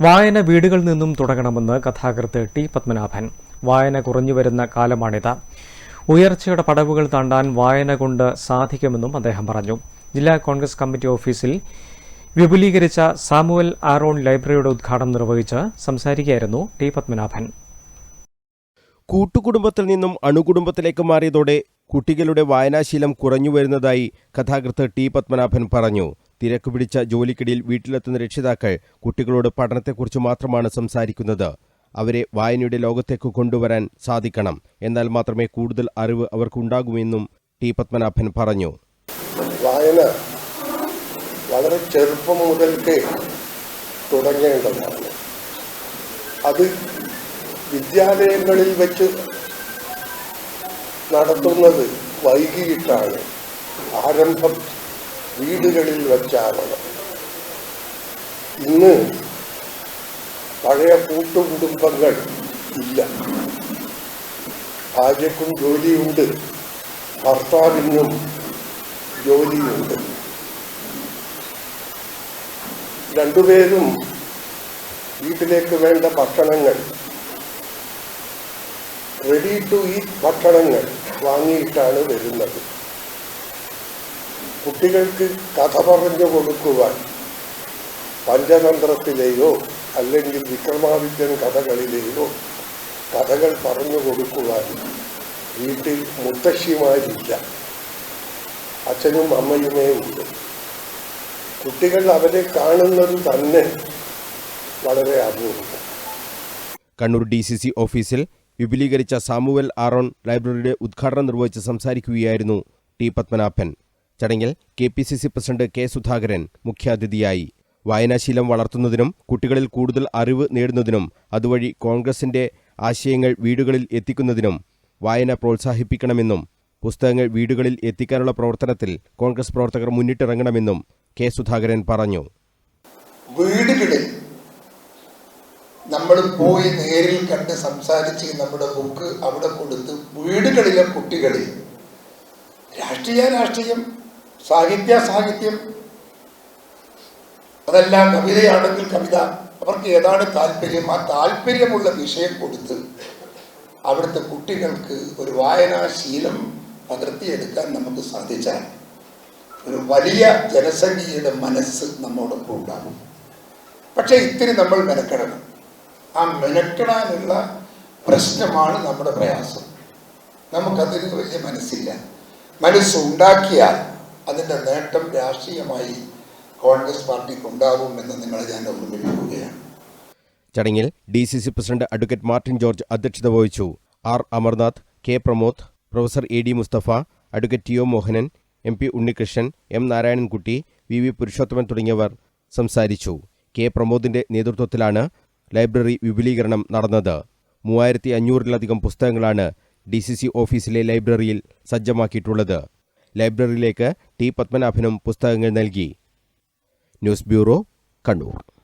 വായന വീടുകളിൽ നിന്നും തുടങ്ങണമെന്ന് കഥാകൃത്ത് ടി പത്മനാഭൻ. വായന കുറഞ്ഞു വരുന്ന കാലമാണിത്. ഉയർച്ചയുടെ പടവുകൾ താണ്ടാൻ വായന കൊണ്ട് സാധിക്കുമെന്നും അദ്ദേഹം പറഞ്ഞു. ജില്ലാ കോൺഗ്രസ് കമ്മിറ്റി ഓഫീസിൽ വിപുലീകരിച്ച സാമുവൽ ആറോൺ ലൈബ്രറിയുടെ ഉദ്ഘാടനം നിർവഹിച്ച് സംസാരിക്കുകയായിരുന്നു ടി പത്മനാഭൻ. കൂട്ടുകുടുംബത്തിൽ നിന്നും അണുകുടുംബത്തിലേക്ക് മാറിയതോടെ കുട്ടികളുടെ വായനാശീലം കുറഞ്ഞു വരുന്നതായി കഥാകൃത്ത് ടി പത്മനാഭൻ പറഞ്ഞു. തിരക്ക് പിടിച്ച ജോലിക്കിടയിൽ വീട്ടിലെത്തുന്ന രക്ഷിതാക്കൾ കുട്ടികളോട് പഠനത്തെക്കുറിച്ച് മാത്രമാണ് സംസാരിക്കുന്നത്. അവരെ വായനയുടെ ലോകത്തേക്ക് കൊണ്ടുവരാൻ സാധിക്കണം. എന്നാൽ മാത്രമേ കൂടുതൽ അറിവ് അവർക്കുണ്ടാകുമെന്നും ടി പത്മനാഭൻ പറഞ്ഞു. വായന വളരെ ചെറുപ്പം മുതൽക്കേ തുടങ്ങേണ്ടതാണ്. അത് വിദ്യാലയങ്ങളിൽ വെച്ച് നടത്തുന്നത് വൈകിയിട്ടാണ് ആരംഭം വീടുകളിൽ വെച്ചാവണം ഇന്ന് പഴയ കൂട്ടുകുടുംബങ്ങൾ ഇല്ല. ഭാര്യക്കും ജോലിയുണ്ട് ഭർത്താവിനും ജോലിയുണ്ട്. രണ്ടുപേരും വീട്ടിലേക്ക് വേണ്ട ഭക്ഷണങ്ങൾ റെഡി ടു ഈറ്റ് ഭക്ഷണങ്ങൾ വാങ്ങിയിട്ടാണ് വരുന്നത്. കുട്ടികൾക്ക് കഥ പറഞ്ഞു കൊടുക്കുവാൻ പഞ്ചതന്ത്രത്തിലെയോ അല്ലെങ്കിൽ വിക്രമാദിത്യൻ കഥകളിലെയോ കഥകൾ പറഞ്ഞു കൊടുക്കുവാൻ വീട്ടിൽ മുത്തശ്ശിമാരില്ല. അച്ഛനും അമ്മയുമേ ഉണ്ട് കുട്ടികൾ അവരെ കാണുന്നത് തന്നെ വളരെ അപൂർവം. കണ്ണൂർ ഡി സി സി ഓഫീസിൽ വിപുലീകരിച്ച സാമുവൽ ആറോൺ ലൈബ്രറിയുടെ ഉദ്ഘാടനം നിർവഹിച്ച് സംസാരിക്കുകയായിരുന്നു ടി പത്മനാഭൻ. ചടങ്ങിൽ K P C C president K Sudhakaran മുഖ്യാതിഥിയായി. വായനാശീലം വളർത്തുന്നതിനും കുട്ടികളിൽ കൂടുതൽ അറിവ് നേടുന്നതിനും അതുവഴി കോൺഗ്രസിന്റെ ആശയങ്ങൾ വീടുകളിൽ എത്തിക്കുന്നതിനും വായന പ്രോത്സാഹിപ്പിക്കണമെന്നും പുസ്തകങ്ങൾ വീടുകളിൽ എത്തിക്കാനുള്ള പ്രവർത്തനത്തിൽ കോൺഗ്രസ് പ്രവർത്തകർ മുന്നിട്ടിറങ്ങണമെന്നും കെ സുധാകരൻ പറഞ്ഞു. വീടുകളിൽ നമ്മൾ പോയി നേരിൽ കണ്ട് സംസാരിച്ച് നമ്മുടെ ബുക്ക് അവിടെ കൊടുത്ത് വീടുകളിലെ കുട്ടികളിൽ രാഷ്ട്രീയ രാഷ്ട്രീയം സാഹിത്യ സാഹിത്യം. അതെല്ലാം കവിതയാണെങ്കിൽ കവിത. അവർക്ക് ഏതാണ് താല്പര്യം? ആ താല്പര്യമുള്ള വിഷയം കൊടുത്ത് അവിടുത്തെ കുട്ടികൾക്ക് ഒരു വായനാശീലം പകർത്തിയെടുക്കാൻ നമുക്ക് സാധിച്ചാൽ ഒരു വലിയ ജനസംഖ്യയുടെ മനസ്സ് നമ്മോടൊപ്പം ഉണ്ടാകും. പക്ഷേ ഇത്തിരി നമ്മൾ മെനക്കെടണം. ആ മെനക്കെടാനുള്ള പ്രശ്നമാണ് നമ്മുടെ പ്രയാസം. നമുക്കതിന് വലിയ മനസ്സില്ല. മനസ്സുണ്ടാക്കിയാൽ അതിന്റെ നേട്ടം രാഷ്ട്രീയമായി കോൺഗ്രസ് പാർട്ടിക്ക് ഉണ്ടാകുമെന്ന് നിങ്ങളെ ഞാൻ ഓർമ്മിപ്പിക്കുകയാണ്. ചടങ്ങിൽ D C C president advocate Martin George അധ്യക്ഷത വഹിച്ചു. R Amarnath K Pramod professor A D Mustafa advocate T O Mohanan M P Unnikrishnan M Narayanankutty V V Purushothaman തുടങ്ങിയവർ സംസാരിച്ചു. കെ പ്രമോദിന്റെ നേതൃത്വത്തിലാണ് ലൈബ്രറി വിപുലീകരണം നടന്നത്. മൂവായിരത്തി അഞ്ഞൂറിലധികം പുസ്തകങ്ങളാണ് ഡി സി സി ഓഫീസിലെ ലൈബ്രറിയിൽ സജ്ജമാക്കിയിട്ടുള്ളത്. ലൈബ്രറിയിലേക്ക് ടി പത്മനാഭനും പുസ്തകങ്ങൾ നൽകി. News bureau Kannur.